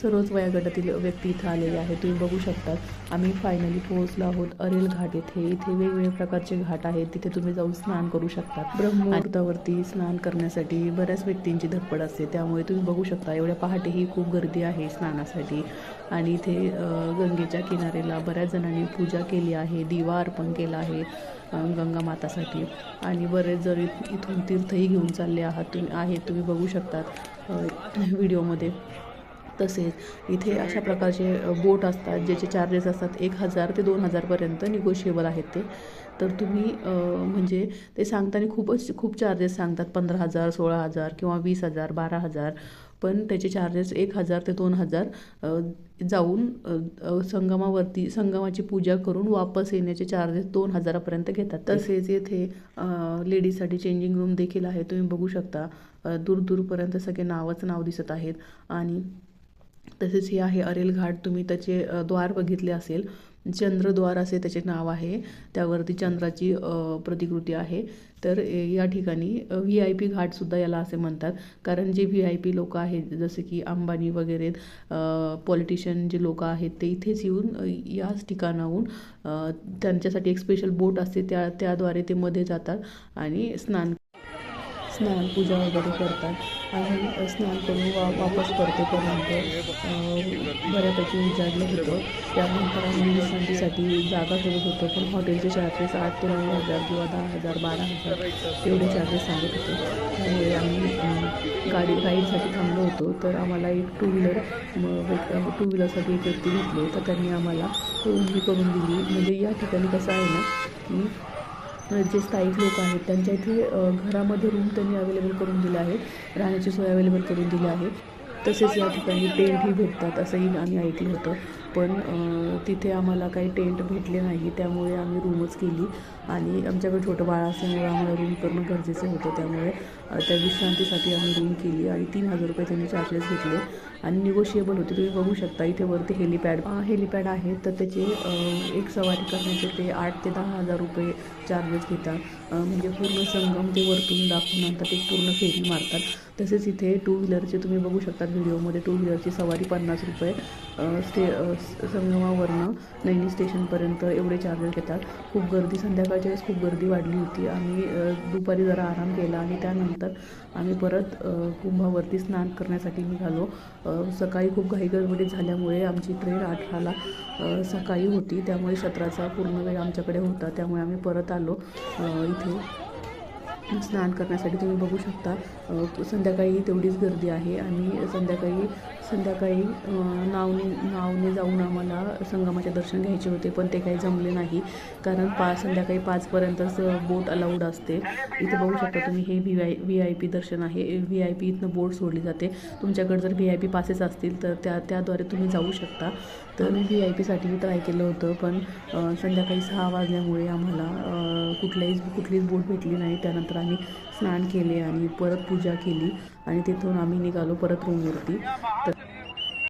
सर्वच वयागटातील व्यक्ती इथं आलेले आहे. तुम्ही बघू शकता आम्ही फायनली पोहोचलो आहोत अरेल घाट येथे. इथे वेगवेगळ्या प्रकारचे घाट आहेत. तिथे तुम्ही जाऊन स्नान करू शकता. ब्रह्ममुहूर्तावरती स्नान करण्यासाठी बऱ्याच व्यक्तींची धडपड असते. त्यामुळे तुम्ही बघू शकता एवढ्या पहाटेही खूप गर्दी आहे स्नानासाठी. आणि इथे गंगेच्या किनाऱ्याला बऱ्याच जणांनी पूजा केली आहे दिवा अर्पण केला आहे गंगा मातासाठी. आणि बरेच जण इथून तीर्थही घेऊन चालले आहात. तुम्ही आहेत तुम्ही बघू शकतात व्हिडिओमध्ये. तसेच इथे अशा प्रकारचे बोट असतात ज्याचे चार्जेस असतात एक हजार ते दोन हजारपर्यंत निगोशिएबल आहेत ते. तर तुम्ही म्हणजे ते सांगताना खूपच खूप चार्जेस सांगतात पंधरा हजार सोळा हजार किंवा वीस हजार बारा हजार. पण त्याचे चार्जेस एक हजार ते दोन हजार जाऊन संगमावरती संगमाची पूजा करून वापस येण्याचे चार्जेस दोन हजारापर्यंत घेतात. तसेच येथे लेडीजसाठी चेंजिंग रूम देखील आहे. तुम्ही बघू शकता दूर दूरपर्यंत सगळे नावच नाव दिसत आहेत. आणि तसेच हे आहे अरेल घाट. तुम्ही त्याचे द्वार बघितले असेल. चंद्रद्वार असे त्याचे नाव आहे. त्यावरती चंद्राची प्रतिकृती आहे. तर या ठिकाणी व्ही आय पी घाटसुद्धा याला असे म्हणतात. कारण जे व्ही आय पी लोक आहेत जसे की अंबानी वगैरे पॉलिटिशियन जे लोक आहेत ते इथेच येऊन याच ठिकाणाहून त्यांच्यासाठी एक स्पेशल बोट असते. त्या त्याद्वारे ते मध्ये जातात आणि स्नान स्नान पूजा वगैरे करतात. आणि स्नान करून वा वापस परतेपर्यंत बऱ्यापैकी उजाडलं होतं. त्यानंतर आम्ही विश्रांतीसाठी जागा शोधत होतो. पण हॉटेलचे चार्जेस आठ ते नऊ हजार किंवा दहा हजार बारा हजार एवढे चार्जेस सांगत होते. त्यामुळे आम्ही गाडी गाईडसाठी थांबलो होतो. तर आम्हाला एक टू व्हीलर टू व्हीलरसाठी एक व्यक्ती घेतली तर त्यांनी आम्हाला ही करून दिली. म्हणजे या ठिकाणी कसं आहे ना की जे स्थायिक लोक आहेत त्यांच्या इथे घरामध्ये रूम त्यांनी अवेलेबल करून दिले आहेत राहण्याची सोय अवेलेबल करून दिली आहे. तसेच या ठिकाणी टेंटही भेटतात असंही आम्ही ऐकलं होतं. पण तिथे आम्हाला काही टेंट भेटले नाही त्यामुळे आम्ही रूमच केली. आणि आमच्याकडे छोटं बाळ असल्यामुळे आम्हाला रूम करणं गरजेचं होतं. त्यामुळे त्या विश्रांतीसाठी आम्ही रूम केली आणि तीन हजार रुपये त्यांनी चार्जेस घेतले. आणि निगोशिएबल होते. तुम्ही बघू शकता इथे वरती हेलिपॅड हेलिपॅड आहे. तर त्याचे एक सवारी करण्याचे ते आठ ते दहा हजार रुपये चार्जेस घेतात. म्हणजे पूर्ण संगम ते वरतून दाखवून आणतात. एक पूर्ण फेरी मारतात. तसेच इथे टू व्हीलरचे तुम्ही बघू शकता व्हिडिओमध्ये टू व्हीलरची सवारी पन्नास रुपये स्टे संगमावरनं नैनी स्टेशनपर्यंत एवढे चार्जेस घेतात. खूप गर्दी संध्याकाळच्या वेळेस खूप गर्दी वाढली होती. आम्ही दुपारी जरा आराम केला आणि त्यानंतर आम्ही परत कुंभावरती स्नान करण्यासाठी निघालो. सकाळी खूप घाई गडबडीत झाल्यामुळे आमची ट्रेन अठराला सकाळी होती. त्यामुळे सतराचा पूर्ण वेळ आमच्याकडे होता. त्यामुळे आम्ही परत आलो इथे. स्नान करण्यासाठी तुम्ही बघू शकता. संध्याकाळी तेवढीच गर्दी आहे आणि संध्याकाळी संध्याकाळी नावने नावने जाऊन आम्हाला संगमाचे दर्शन घ्यायचे होते पण ते काही जमले नाही. कारण पाच संध्याकाळी पाचपर्यंतच बोट अलाउड असते. इथे बघू शकता तुम्ही हे V I V I P दर्शन आहे. व्ही आय पी इथनं बोट सोडली जाते. तुमच्याकडे जर व्ही आय पी पासेस असतील तर त्या त्याद्वारे तुम्ही जाऊ शकता. तर मी व्ही आय पीसाठी ट्राय केलं होतं पण संध्याकाळी सहा वाजल्यामुळे आम्हाला कुठल्याही कुठलीच बोट भेटली नाही. त्यानंतर आम्ही स्नान केले आणि परत पूजा केली. आणि तिथून आम्ही निघालो परत रूमवरती. तर